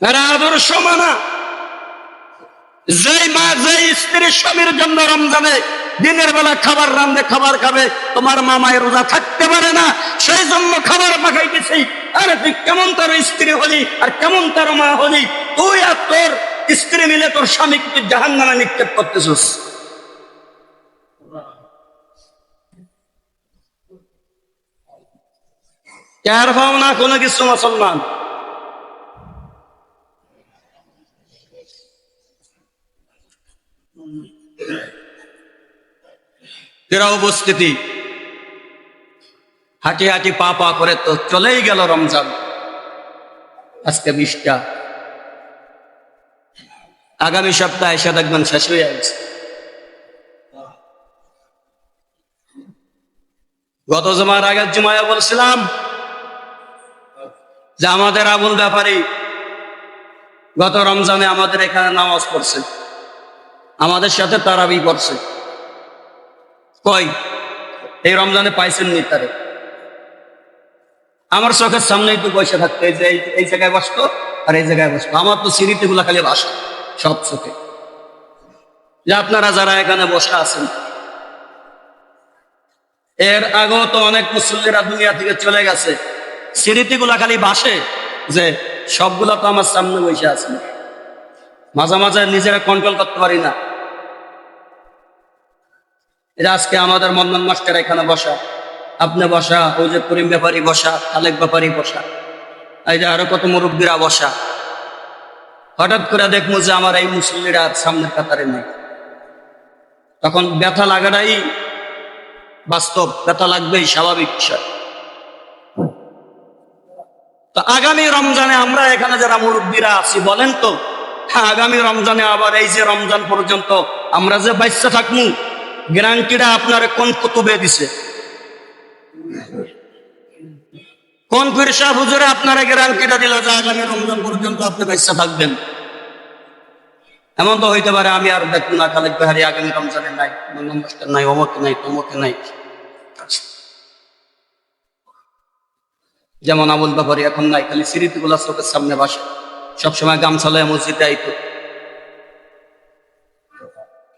এরা আদর্শ মানা। যে মা যে স্ত্রীর স্বামীর জন্য রমজানে দিনের বেলা খাবার রান্ধে খাবার খাবে, তোমার মামায় রোজা থাকতে পারে না। সেই জন্য খাবার পাকাইতেছি আরে তুই কেমন তার স্ত্রী হলি আর কেমন তার মা হলি? তুই আর তোর স্ত্রী মিলে তোর স্বামীকে তুই জাহান নামে নিক্ষেপ করতেছিস। টের পাও না, কোনো কিছু মুসলমান। তেরা উপস্থিতি। হাঁটি হাঁটি পা পা করে তো চলেই গেল রমজান। আজকে বিশটা আগামী সপ্তাহে এসে দেখবেন শেষ হয়ে যাচ্ছে। গত জমার আগের জুমায় বলছিলাম যে আমাদের আবুল ব্যাপারী গত রমজানে আমাদের এখানে নামাজ পড়ছে। আমাদের সাথে তারাবি করছে। কই? এই রমজানে পাইছেন নি তারে? আমার চোখের সামনে তো বসে থাকতো, এই যে, এই- জায়গায় বসতো আর এই জায়গায় বসতো। আমার তো সিঁড়িতে গুলা খালি বাসা, সব চোখে। যে আপনারা যারা এখানে বসে আছেন, এর আগেও তো অনেক মুসল্লিরা দুনিয়া থেকে চলে গেছে। স্মৃতি গুলা খালি বাসে, যে সবগুলা তো আমার সামনে বসে আছে। মাঝে মাঝে নিজেরা কন্ট্রোল করতে পারি না। এটা আজকে আমাদের মন্ডন মাস্টার এখানে বসা। আপনি বসা যে করিম ব্যাপারী বসা আলেক ব্যাপারী বসা। এই যে আরও কত মুরব্বীরা বসা। হঠাৎ করে দেখব যে আমার এই মুসল্লিরা সামনের কাতারে নেই। তখন ব্যথা লাগাটাই বাস্তব, ব্যথা লাগবেই, স্বাভাবিক বিষয়। তো আগামী রমজানে আমরা এখানে যারা মুরব্বীরা আছি, বলেন তো, আগামী রমজানে আবার এই যে রমজান পর্যন্ত আমরা যে বাচ্চা থাকব গ্যারান্টিটা আপনার কোন কুতুবে দিছে? কোন পীর সাহেব হুজুরে আপনারা গ্যারান্টিটা দিল যে আগামী রমজান পর্যন্ত আপনি বাচ্চা থাকবেন? এমন তো হইতে পারে আমি আর দেখব না, খালেদ বেহারি আগামী রমজানে নাই মাস্টার নাই অমকে নাই তমকে নাই। যেমন আবুল ব্যাপারী এখন নাই, খালি স্মৃতি গুলা চোখের সামনে বাসে সবসময় গামছা লয়ে মসজিদে আইতো।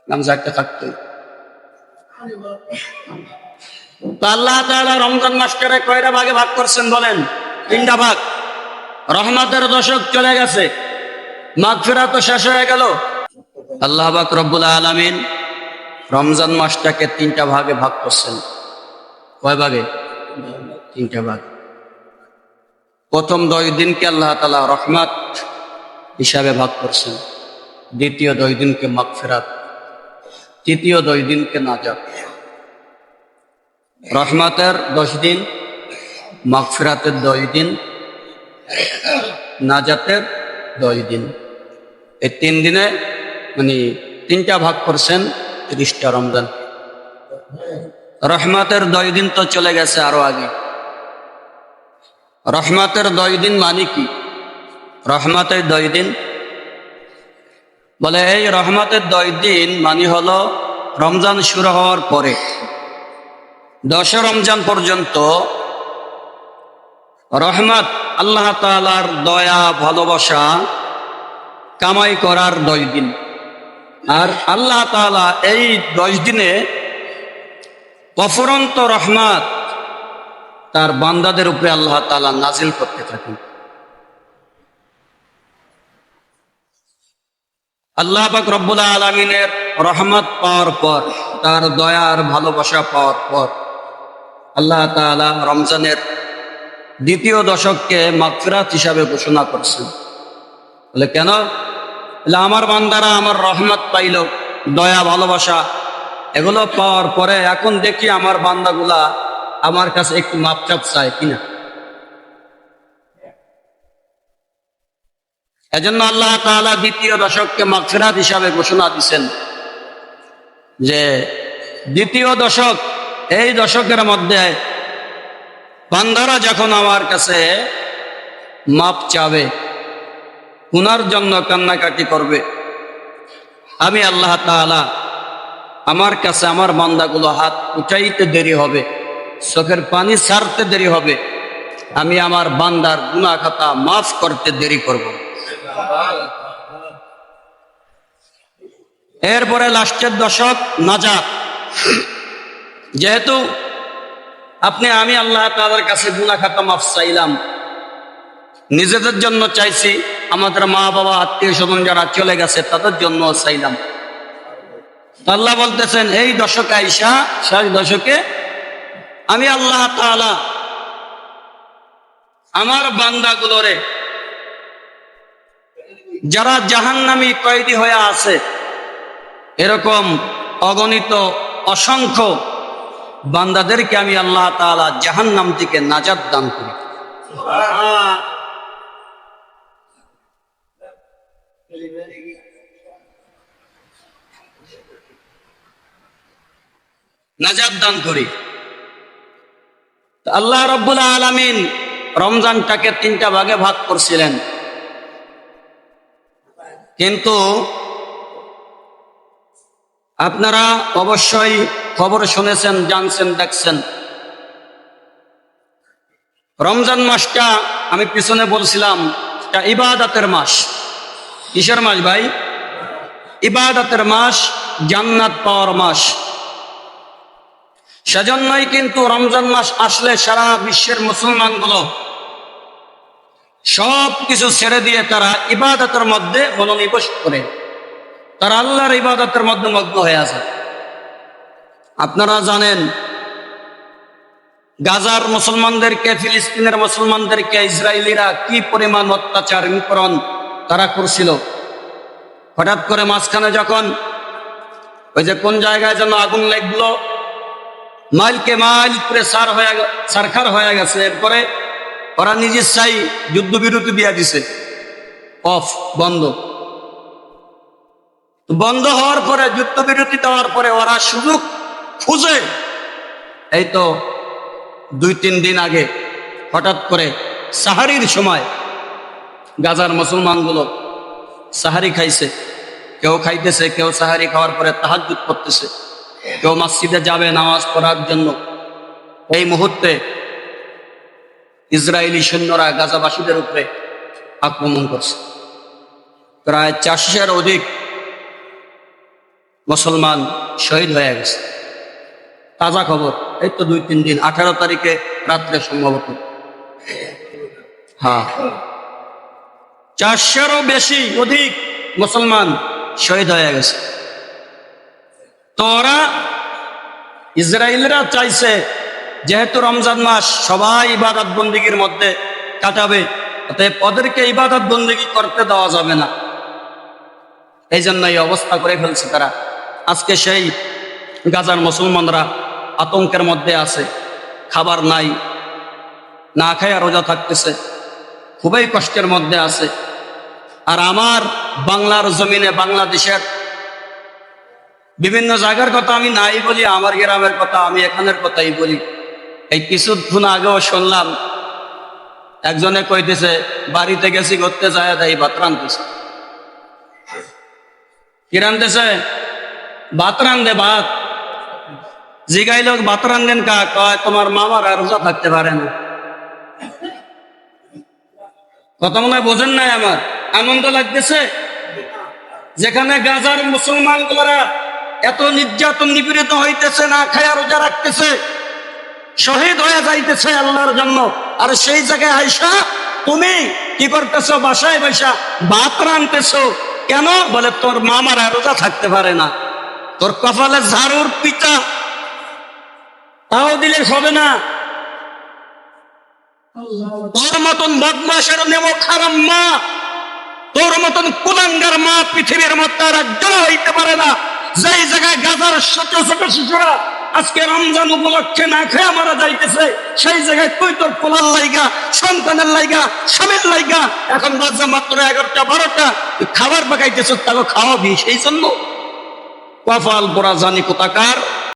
গামছা একটা থাকতো আল্লাহ রমজান মাসটারে কয়টা ভাগে ভাগ করছেন বলেন? তিনটা ভাগ। রহমতের দশক চলে গেছে। তো শেষ হয়ে গেল। আল্লাহ রব্বুল আলামিন রমজান মাসটাকে তিনটা ভাগে ভাগ করছেন। কয় ভাগে? তিনটা ভাগ। প্রথম দশ দিনকে আল্লাহ তালা রহমাত হিসাবে ভাগ করছেন। দ্বিতীয় দশ দিনকে মাগফিরাত। তৃতীয় দশ দিনকে নাজাত রহমাতের দশ দিন, মাগফিরাতের দশ দিন, নাজাতের দশ দিন। এই তিন দিনে মানে তিনটা ভাগ করছেন তিরিশটা রমজান। রহমাতের দশ দিন তো চলে গেছে আরও আগে। রহমাতের দশ দিন মানে কি? রহমাতের দশ দিন বলে, এই রহমাতের দশ দিন মানে হলো রমজান শুরু হওয়ার পরে। দশ রমজান পর্যন্ত রহমত আল্লাহ তালার দয়া, ভালোবাসা কামাই করার দশ দিন। আর আল্লাহ তালা এই দশ দিনে অফুরন্ত রহমত তার বান্দাদের উপরে আল্লাহ তালা নাজিল করতে থাকেন। আল্লাহ পাক রব্বুল আলমিনের রহমত পাওয়ার পর, তার দয়ার ভালোবাসা পাওয়ার পর, আল্লাহ তালা রমজানের দ্বিতীয় দশককে মাগফিরাত হিসাবে ঘোষণা করছেন। বলে, কেন? আমার বান্দারা আমার রহমত পাইল, দয়া, ভালোবাসা, এগুলো পাওয়ার পরে এখন দেখি আমার বান্দাগুলা আমার কাছে একটু মাপচাপ চায় কিনা। এজন্য আল্লাহ তাআলা দ্বিতীয় দশককে মাগফিরাত হিসাবে ঘোষণা দিছেন যে দ্বিতীয় দশক, এই দশকের মধ্যে বান্দারা যখন আমার কাছে মাপ চাবে পুনার জন্য কান্নাকাটি করবে, আমি আল্লাহ তাআলা আমার কাছে আমার বান্দাগুলো হাত উঠাইতে দেরি হবে, চোখের পানি ছাড়তে দেরি হবে, আমি আমার বান্দার গুনা খাতা মাফ করতে দেরি করব। এরপরে লাস্টের দশক, নাজাত। যেহেতু আপনি, আমি আল্লাহ তাদের কাছে গুনা খাতা মাফ চাইলাম, নিজেদের জন্য চাইছি, আমাদের মা বাবা, আত্মীয় স্বজন যারা চলে গেছে, তাদের জন্য চাইলাম। আল্লাহ বলতেছেন, এই দশকে আইসা, শেষ দশকে আমি আল্লাহ তাআলা আমার বান্দাগুলোরে, যারা জাহান্নামী কয়েদি হয়ে আছে এরকম অগণিত অসংখ্য বান্দাদেরকে আমি আল্লাহ তাআলা জাহান্নাম থেকে নাজাদ দান করি। নাজাদ দান করি। আল্লাহ রব্বুল আলামিন রমজানটাকে তিনটা ভাগে ভাগ করছিলেন। কিন্তু আপনারা অবশ্যই খবর শুনেছেন, জানছেন, দেখছেন। রমজান মাসটা আমি পিছনে বলছিলাম, এটা ইবাদতের মাস। কিসের মাস ভাই? ইবাদতের মাস, জান্নাত পাওয়ার মাস। সেজন্যই কিন্তু রমজান মাস আসলে সারা বিশ্বের মুসলমানগুলো সব কিছু ছেড়ে দিয়ে তারা ইবাদতের মধ্যে মনোনিবেশ করে। তারা আল্লাহর ইবাদতের মধ্যে মগ্ন হয়ে আছে। আপনারা জানেন, গাজার মুসলমানদেরকে, ফিলিস্তিনের মুসলমানদেরকে, ইসরায়েলিরা কি পরিমাণ অত্যাচার নিপরণ তারা করছিল? হঠাৎ করে মাঝখানে যখন ওই যে কোন জায়গায় যেন আগুন লাগল, মাইলকে মাইল করে সার হয়ে সারখার হয়ে গেছে। এরপরে ওরা নিজের চাই যুদ্ধবিরতি দিয়ে দিছে। অফ, বন্ধ। বন্ধ হওয়ার পরে যুদ্ধ যুদ্ধবিরতি দেওয়ার পরে ওরা সুযোগ খুঁজে। এই তো দুই তিন দিন আগে হঠাৎ করে সাহারির সময় গাজার মুসলমানগুলো সাহারি খাইছে। কেউ খাইতেছে, কেউ সাহারি খাওয়ার পরে তাহাজুদ করতেছে। কেউ মসজিদে যাবে নামাজ পড়ার জন্য। এই মুহূর্তে ইসরায়েলি সৈন্যরা গাজাবাসীদের উপরে আক্রমণ করছে। প্রায় চারশোর অধিক মুসলমান শহীদ হয়ে গেছে। তাজা খবর, এই তো দুই, তিন দিন, আঠারো তারিখে রাত্রে সম্ভবত। হ্যাঁ। চারশোরও বেশি অধিক মুসলমান শহীদ হয়ে গেছে। তো ওরা ইসরায়েলরা চাইছে, যেহেতু রমজান মাস, সবাই ইবাদত বন্দীগীর মধ্যে কাটাবে, অতএব ওদেরকে ইবাদত বন্দিগি করতে দেওয়া যাবে না। এই জন্য এই অবস্থা করে ফেলছে তারা। আজকে সেই গাজার মুসলমানরা আতঙ্কের মধ্যে আছে, খাবার নাই, না খায়া রোজা থাকতেছে, খুবই কষ্টের মধ্যে আছে। আর আমার বাংলার জমিনে বাংলাদেশের বিভিন্ন জায়গার কথা আমি নাই বলি, আমার গ্রামের কথা, আমি এখানের কথাই বলি। এই কিছুক্ষণ আগেও শুনলাম, একজনে কইতেছে, বাড়িতে গেছি করতে যায় তাই ভাত রানতেছে ভাত রান্ধে ভাত জিগাই লোক ভাত রান্ধেন কা, কয়, তোমার মামার আর রোজা থাকতে পারে না। কথা মনে বোঝেন নাই আমার? আনন্দ লাগতেছে? যেখানে গাজার মুসলমান এত নির্যাতন নিপীড়িত হইতেছে, না খায়া রোজা রাখতেছে, শহীদ হয়ে যাইতেছে আল্লাহর জন্য। আর সেই জায়গায় আইসা, তুমি কি করতেছো? বাসায় বৈশা ভাত রানতেছো কেন? বলে, তোর মামারা রোজা থাকতে পারে না। তোর কপালে ঝাড়ুর পিতা। তাও দিলে হবে না। তোর মতন বদমাসের নেমো খারাপ মা। তোর মতন কুলাঙ্গার মা পৃথিবীর মধ্যে আর একজন হইতে পারে না। যেই জায়গায় গাজার ছোট ছোট শিশুরা আজকে রমজান উপলক্ষে না খেয়ে মারা যাইতেছে, সেই জায়গায় তুই তোর পোলার লাইগা, সন্তানের লাইগা, স্বামীর লাইগা। এখন বাজে মাত্র এগারোটা, বারোটা। খাবার পাকাইতেছ তাকে খাওয়াবি, সেই জন্য। কপাল পরা জানি কোথাকার?